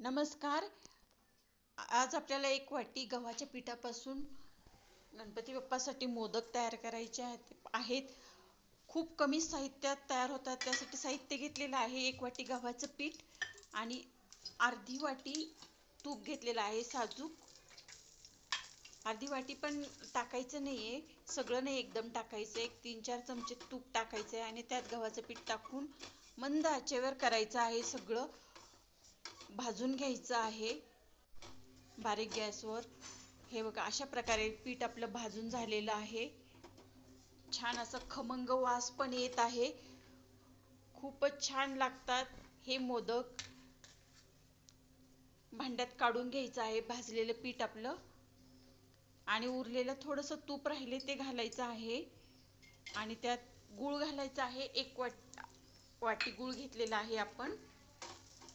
नमस्कार. आज आपल्याला एक वाटी गव्हाच्या पिठापासून गणपती बाप्पासाठी मोदक तयार करायचे आहेत आहेत. खूप कमी साहित्यात तयार होतात त्यासाठी साहित्य घेतलेलं आहे एक वाटी गव्हाचं पीठ आणि अर्धी वाटी तूप घेतलेलं आहे साजूक. अर्धी वाटी पण टाकायचं नाही आहे सगळं नाही एकदम टाकायचं एक तीन चार चमचे तूप टाकायचं आहे आणि त्यात गव्हाचं पीठ टाकून मंद आचेवर करायचं आहे सगळं. भाजून घ्यायचं आहे. बारीक गॅसवर. हे बघा अशा प्रकारे पीठ आपलं भाजून झालेलं आहे. छान असं खमंग वास पण येत आहे. खूपच छान लागतात हे मोदक. भांड्यात काढून घ्यायचं आहे भाजलेलं पीठ आपलं. आणि उरलेलं थोडंसं तूप राहिले ते घालायचं आहे. आणि त्यात गूळ घालायचा आहे एक वाट वाटी गूळ घेतलेला आहे आपण.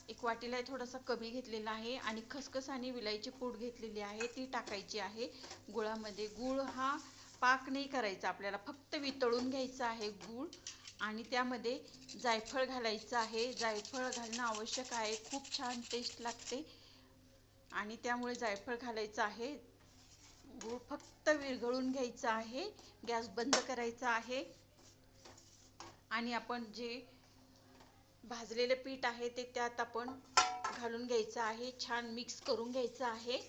एक वाटीला थोडासा कमी घेतलेला आहे आणि खसखस आणि विलायची पूड घेतलेली आहे ती टाकायची आहे. गुळामध्ये गूळ हा पाक नाही करायचा आपल्याला फक्त वितळून घ्यायचा आहे गूळ आणि त्यामध्ये जायफळ घालायचं आहे. जायफळ घालणं आवश्यक आहे खूप छान टेस्ट लागते. आणि त्यामुळे जायफळ घालायचं आहे. गूळ फक्त विरघळून घ्यायचा आहे गॅस बंद करायचा आहे. आणि आपण जे भाजलेलं पीठ आहे ते त्यात आपण घालून घ्यायचं आहे. छान मिक्स करून घ्यायचं आहे.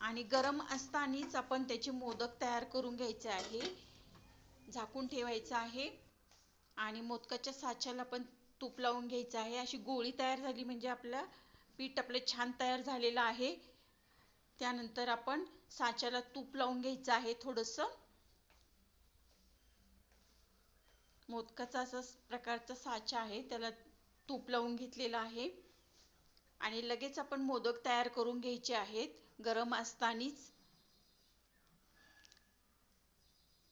आणि गरम असतानाच आपण त्याचे मोदक तयार करून घ्यायचे आहे. झाकून ठेवायचं आहे. आणि मोदकाच्या साच्याला पण तूप लावून घ्यायचं आहे. अशी गोळी तयार झाली म्हणजे आपलं पीठ आपलं छान तयार झालेलं आहे. त्यानंतर आपण साच्याला तूप लावून घ्यायचं आहे थोडंसं. मोदकाचा असा प्रकारचा साचा आहे त्याला तूप लावून घेतलेलं आहे. आणि लगेच आपण मोदक तयार करून घ्यायचे आहेत गरम असतानाच.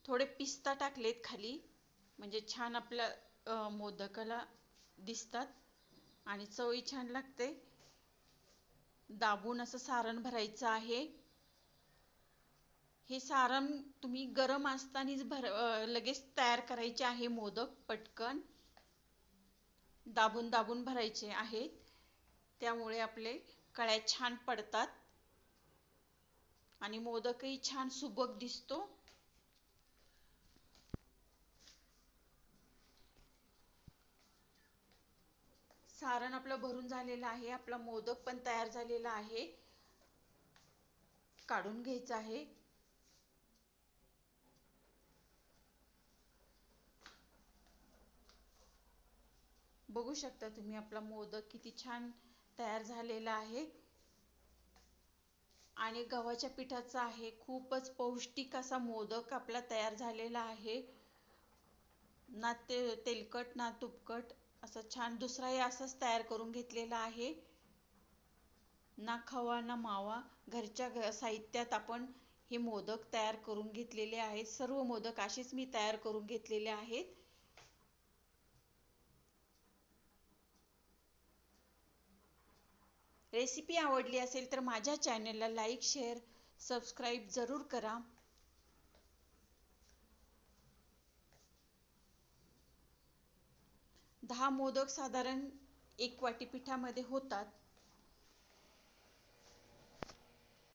थोडे पिस्ता टाकलेत खाली म्हणजे छान आपल्या मोदकाला दिसतात. आणि चवही छान लागते. दाबून असं सारण भरायचं आहे. हे सारण तुम्ही गरम असतानाच भर लगेच तयार करायचे आहे मोदक पटकन. दाबून दाबून भरायचे आहेत. त्यामुळे आपले कळ्या छान पडतात. आणि मोदकही छान सुबक दिसतो. सारण आपलं भरून झालेलं आहे. आपला मोदक पण तयार झालेला आहे. काढून घ्यायचं आहे. बघू शकता तुम्ही आपला मोदक किती छान तयार झालेला आहे. आणि गव्हाच्या पिठाचा आहे खूपच पौष्टिक असा मोदक आपला तयार झालेला आहे. ना ते तेलकट ना तुपकट असं छान दुसराही असाच तयार करून घेतलेला आहे. ना खवा ना मावा घरच्या साहित्यात आपण हे मोदक तयार करून घेतलेले आहेत. सर्व मोदक असेच मी तयार करून घेतलेले आहेत. रेसिपी आवडली असेल तर माझ्या चॅनलला लाईक शेअर सबस्क्राईब जरूर करा. दहा मोदक साधारण एक वाटी पिठामध्ये होतात.